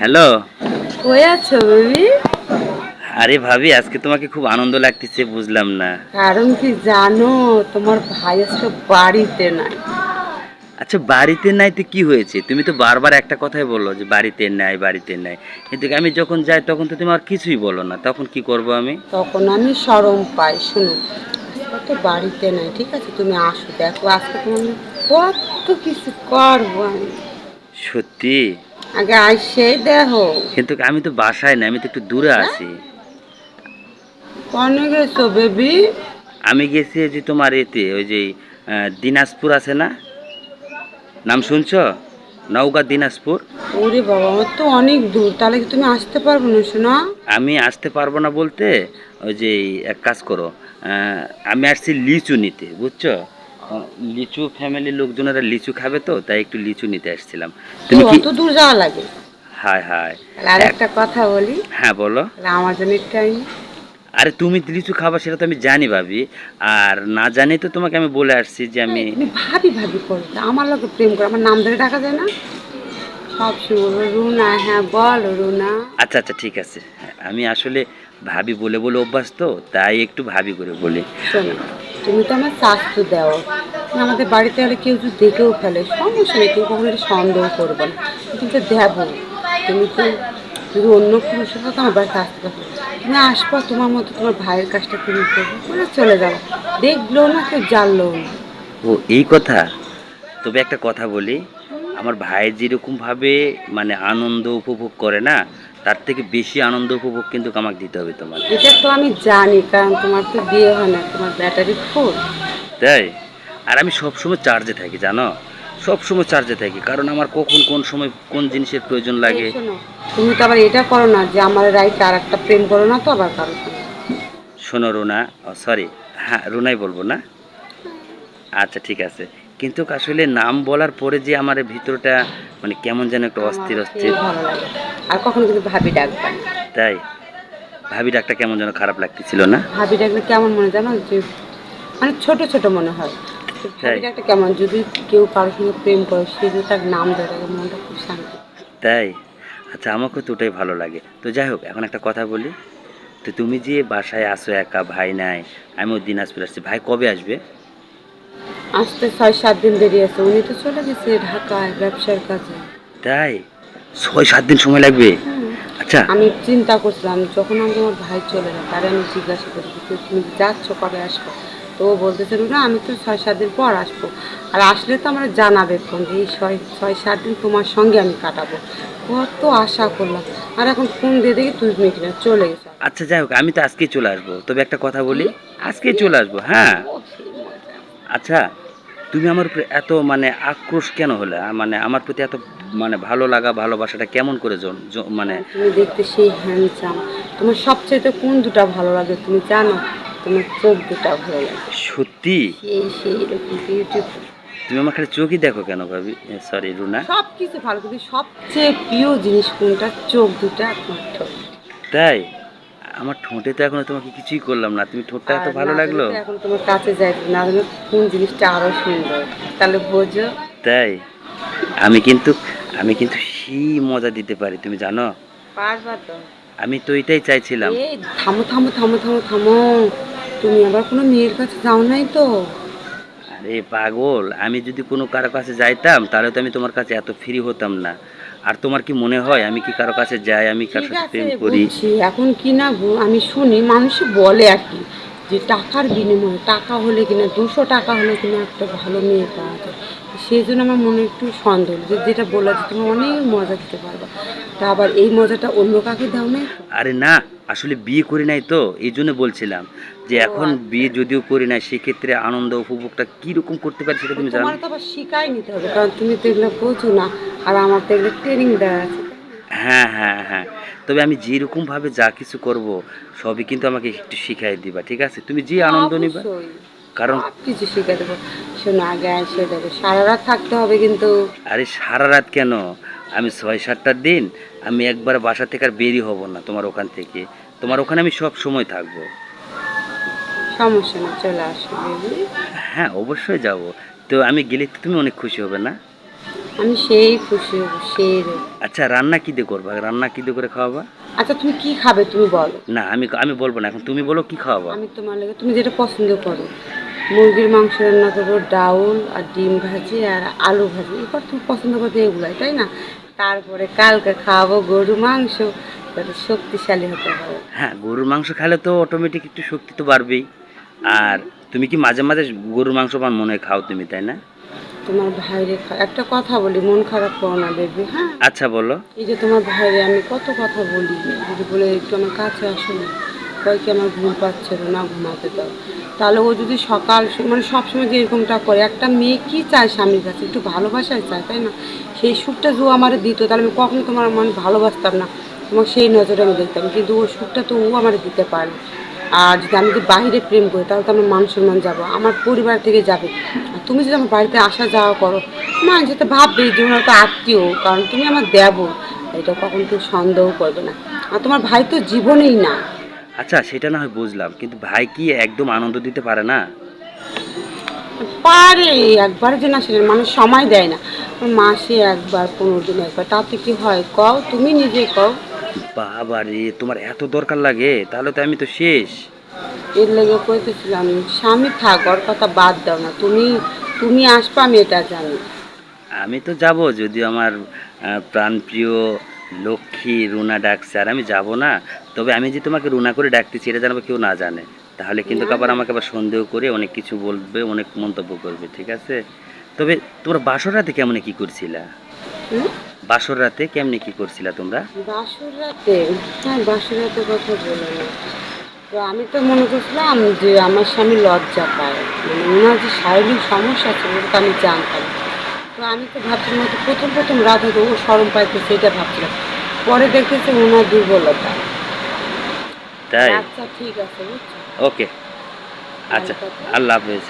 Hello. কই আছো baby? আরে ভাবি আজকে তোমাকে খুব আনন্দ লাগতেছে বুঝলাম না। কারণ কি জানো তোমার ভাই আজকে বাড়িতে নাই। আচ্ছা বাড়িতে নাই তো কি হয়েছে? তুমি তো বারবার একটা কথাই বলল যে বাড়িতে নাই বাড়িতে নাই। কিন্তু আমি যখন যাই তখন তো তুমি আর কিছুই বলো না। তখন কি করব আমি? তখন আমি সরম পাই শুনো। তো বাড়িতে নাই ঠিক আছে? তুমি আসো দেখো আজকে তোমার কত কিছু করব আমি। সত্যি? আগে আইসেই দেখো। কিন্তু আমি তো বাসায় না আমি তো একটু দূরে আছি। কনে গেছো বেবি? আমি গেছি যে তোমার এতে ওই যে দিনাজপুর আছে না? নাম শুনছো? নওগাঁ দিনাজপুর। ওরে বাবা আমার তো অনেক দূর তাহলে কি তুমি আসতে পারবে না শোনা? আমি আসতে পারব না বলতে ওই যে এক কাজ করো আমি আসছি লিচু নিতে বুঝছ? লিচু ফ্যামিলির লোকজনেরা লিচু খাবে তো তাই একটু লিচু নিতে আসছিলাম। তুমি কি অত দূর যাওয়া লাগে? হায় হায়। আর একটা কথা বলি। হ্যাঁ বলো। আমার জন্য আরে তুমি লিচু খাবা সেটা তো আমি জানি ভাবি। আর না জানি তো তোমাকে আমি বলে আসছি যে আমি তুমি ভাবি ভাবি করো। আমার লোকে প্রেম করে আমার নাম ধরে ডাকা যায় না? সব সময় রুনা হ্যাঁ বল রুনা। আচ্ছা আচ্ছা ঠিক আছে। আমি আসলে ভাবি বলে বলে অভ্যাস তো তাই একটু ভাবি করে বলি। তুমি তো আমার শাস্তি দেও। আমাদের বাড়িতে হলে কেউ যদি দেখেও ফেলে, সমস্যা নেই, কেউ কখনো সন্দেহ করব না। তুমি কিন্তু দেবো। তুমি তো যদি অন্য পুরুষের তো আমার বাড়িতে আসতে পারো। তুমি আসব, তোমার মতো তোমার ভাইয়ের কাজটা তুমি করব। চলে যাও। দেখল না, কেউ জানলো না। ও, এই কথা? তবে একটা কথা বলি। আমার ভাই যেরকম ভাবে মানে আনন্দ উপভোগ করে না তার থেকে বেশি আনন্দ উপভোগ কিন্তু আমাকে দিতে হবে তোমার। এটা তো আমি জানি কারণ তোমার তো বিয়ে হয় না তোমার ব্যাটারি ফুল তাই? আর আমি সবসময় চার্জে থাকি জানো? সবসময় চার্জে থাকি কারণ আমার কখন কোন সময় কোন জিনিসের প্রয়োজন লাগে। তুমি তো আবার এটা করো না যে আমার রাইট আর একটা প্রেম করো না তো আবার কারও। শোনো রুনা সরি হ্যাঁ রুনাই বলব না? আচ্ছা ঠিক আছে। কিন্তু আসলে নাম বলার পরে যে আমার ভিতরটা মানে কেমন যেন একটা অস্থির অস্থির। ভালো লাগে। আর কখনো কিন্তু ভাবি ডাকবা তাই? ভাবি ডাকটা কেমন যেন খারাপ লাগতেছিল না? ভাবি ডাকলে কেমন মনে জানো? যে মানে ছোট ছোট মনে হয়। ভাবি। ডাকটা কেমন? যদি কেউ কারোর সঙ্গে প্রেম করে সে যদি তার নাম ধরে মনটা খুব শান্তি। তাই? আচ্ছা আমাকে তো ওটাই ভালো লাগে। তো যাই হোক এখন একটা কথা বলি। তো তুমি যে বাসায় আসো একা ভাই নাই আমিও দিনাজপুর আসছি। ভাই কবে আসবে? আসতে ছয় সাত দিন দেরি আছে। উনি তো চলে গেছে ঢাকায় ব্যবসার কাজে। তাই? ছয় সাত দিন সময় লাগবে? আচ্ছা। আমি চিন্তা করছিলাম যখন আমি আমার ভাই চলে যায় তারে আমি জিজ্ঞাসা করি তুমি যাচ্ছ কবে আসব? তো ও বলতেছে না আমি তো ছয় সাত দিন পর আসব। আর আসলে তো আমরা জানাবে ফোন যে এই ছয় ছয় সাত দিন তোমার সঙ্গে আমি কাটাবো। কত আশা করলাম। আর এখন ফোন দিয়ে দেখি তুই কিনা চলে গেছে। আচ্ছা যাই হোক আমি তো আজকেই চলে আসব। তবে একটা কথা বলি আজকেই চলে আসব হ্যাঁ? আচ্ছা তুমি আমার উপরে এত মানে আক্রোশ কেন হলে? মানে আমার প্রতি এত মানে ভালো লাগা ভালোবাসাটা কেমন করে জন- মানে তুমি দেখতে সেই হ্যান্ডসাম তোমার সবচেয়ে কোন দুটা ভালো লাগে তুমি জানো? তোমার চোখ দুটা ভালো লাগে। সত্যি? সেই সেই রকম বিউটিফুল তুমি আমার খালি চোখই দেখো কেন ভাবি? সরি রুনা। সব কিছু ভালো কিন্তু সবচেয়ে প্রিয় জিনিস কোনটা? চোখ দুটা তোমার তাই? আমার ঠোঁটে তো এখনও তোমাকে কিছুই করলাম না। তুমি ঠোঁটটা এত ভালো লাগল? এখন তোমার কাছে যাই না জানলে কোন জিনিসটা আরও সুন্দর? তাহলে বোঝো। তাই? আমি কিন্তু আমি কিন্তু সেই মজা দিতে পারি তুমি জানো? পারবা তো। আমি তো এটাই চাইছিলাম। এই থামো থামো থামো থামো থামো। তুমি আবার কোনো মেয়ের কাছে যাও নাই তো? আরে পাগল আমি যদি কোনো কারও কাছে যাইতাম তাহলে তো আমি তোমার কাছে এত ফ্রি হতাম না। আর তোমার কি মনে হয় আমি কি কারও কাছে যাই আমি ঠিক সাথে প্রেম করি? এখন কি না আমি শুনি মানুষ বলে আর কি যে টাকার বিনিময়ে টাকা হলে কিনা দুশো টাকা হলে কিনা একটা ভালো মেয়ে পাওয়া যায়। সেই জন্য আমার মনে একটু সন্দেহ যে যেটা বলা যে তুমি অনেক মজা দিতে পারবা। তা আবার এই মজাটা অন্য কাকে দাও না আরে না আসলে বিয়ে করি নাই তো এই জন্য বলছিলাম যে এখন বিয়ে যদিও করি নাই সেক্ষেত্রে আনন্দ উপভোগটা কীরকম করতে পারি সেটা তুমি জানো? তোমার তো আবার শিখাই নিতে হবে কারণ তুমি তো এগুলো বোঝো না। আর আমার তো এগুলো ট্রেনিং দেওয়া আছে। হ্যাঁ হ্যাঁ হ্যাঁ। তবে আমি যেরকম ভাবে যা কিছু করব সবই কিন্তু আমাকে একটু শিখাই দিবা ঠিক আছে? তুমি যে আনন্দ নিবা। কারণ কিছু শিখে দেবো। শোনো আগে এসে দেবো সারা রাত থাকতে হবে কিন্তু। আরে সারা রাত কেন? আমি ছয় সাতটার দিন আমি একবার বাসা থেকে আর বেরি হব না তোমার ওখান থেকে। তোমার ওখানে আমি সব সময় থাকব। সমস্যা না চলে আসো হ্যাঁ অবশ্যই যাব। তো আমি গেলে তুমি অনেক খুশি হবে না? আমি সেই খুশি হব সেই রে। আচ্ছা রান্না কি দিয়ে করবা? রান্না কি দিয়ে করে খাওয়াবা? আচ্ছা তুমি কি খাবে তুমি বলো। না আমি আমি বলব না এখন তুমি বলো কি খাওয়াবা? আমি তোমার লাগে তুমি যেটা পছন্দ করো। মুরগির মাংস রান্না করব ডাউল আর ডিম ভাজি আর আলু ভাজি। এবার তুমি পছন্দ করতে এগুলাই তাই না? তারপরে কালকে খাওয়াবো গরু মাংস যাতে শক্তিশালী হতে হবে। হ্যাঁ গরুর মাংস খেলে তো অটোমেটিক একটু শক্তি তো বাড়বেই। আর তুমি কি মাঝে মাঝে গরুর মাংস আমার মনে হয় খাও তুমি তাই না? তোমার ভাইরে একটা কথা বলি মন খারাপ করো না বেবি হ্যাঁ? আচ্ছা বলো। এই যে তোমার ভাইরে আমি কত কথা বলি যদি বলে একটু আমার কাছে আসো না কয় কি আমার ঘুম পাচ্ছে না ঘুমাতে দাও। তাহলে ও যদি সকাল মানে সবসময় যে এরকমটা করে একটা মেয়ে কি চায় স্বামীর কাছে? একটু ভালোবাসাই চায় তাই না? সেই সুখটা যে আমার দিত তাহলে আমি কখনো তোমার মানে ভালোবাসতাম না। তোমার সেই নজরে আমি দেখতাম কিন্তু ওই সুখটা তো ও আমার দিতে পারে। আর যদি আমি যদি বাইরে প্রেম করি তাহলে তো আমার মান সম্মান যাব আমার পরিবার থেকে যাবে। আর তুমি যদি আমার বাড়িতে আসা যাওয়া করো মা যেতে ভাববে যে ওনার তো আত্মীয় কারণ তুমি আমার দেবো এটা কখন কেউ সন্দেহ করবে না। আর তোমার ভাই তো জীবনেই না। আচ্ছা সেটা না হয় বুঝলাম কিন্তু ভাই কি একদম আনন্দ দিতে পারে না? পারে একবার যে না সেটা মানুষ সময় দেয় না। মাসে একবার পনেরো দিন একবার তাতে কি হয়? কও তুমি নিজে কও। বাবা রে তোমার এত দরকার লাগে তাহলে তো আমি তো শেষ। এর লেগে কইতেছিলাম স্বামী থাক ওর কথা বাদ দাও না তুমি তুমি আসবে আমি এটা জানি। আমি তো যাব যদিও আমার প্রাণপ্রিয় লক্ষ্মী রুনা ডাকছে আর আমি যাব না। তবে আমি যে তোমাকে রুনা করে ডাকতেছি এটা জানাব কেউ না জানে। তাহলে কিন্তু আবার আমাকে আবার সন্দেহ করে অনেক কিছু বলবে অনেক মন্তব্য করবে ঠিক আছে? তবে তোমার বাসর কেমন কি করছিলা? বাসর রাতে কেমনে কি করছিলা তোমরা? বাসর রাতে? হ্যাঁ বাসর রাতে কথা বলে না তো আমি তো মনে করছিলাম যে আমার স্বামী লজ্জা পায়। মানে ওনার যে শারীরিক সমস্যা আছে ওটা আমি জানতাম। তো আমি তো ভাবছিলাম হয়তো প্রথম প্রথম রাত হয়তো ও সরম পাইতো সেটা ভাবছিলাম। পরে দেখতেছি ওনার দুর্বলতা। তাই? আচ্ছা ঠিক আছে ওকে। আচ্ছা। আল্লাহ হাফেজ।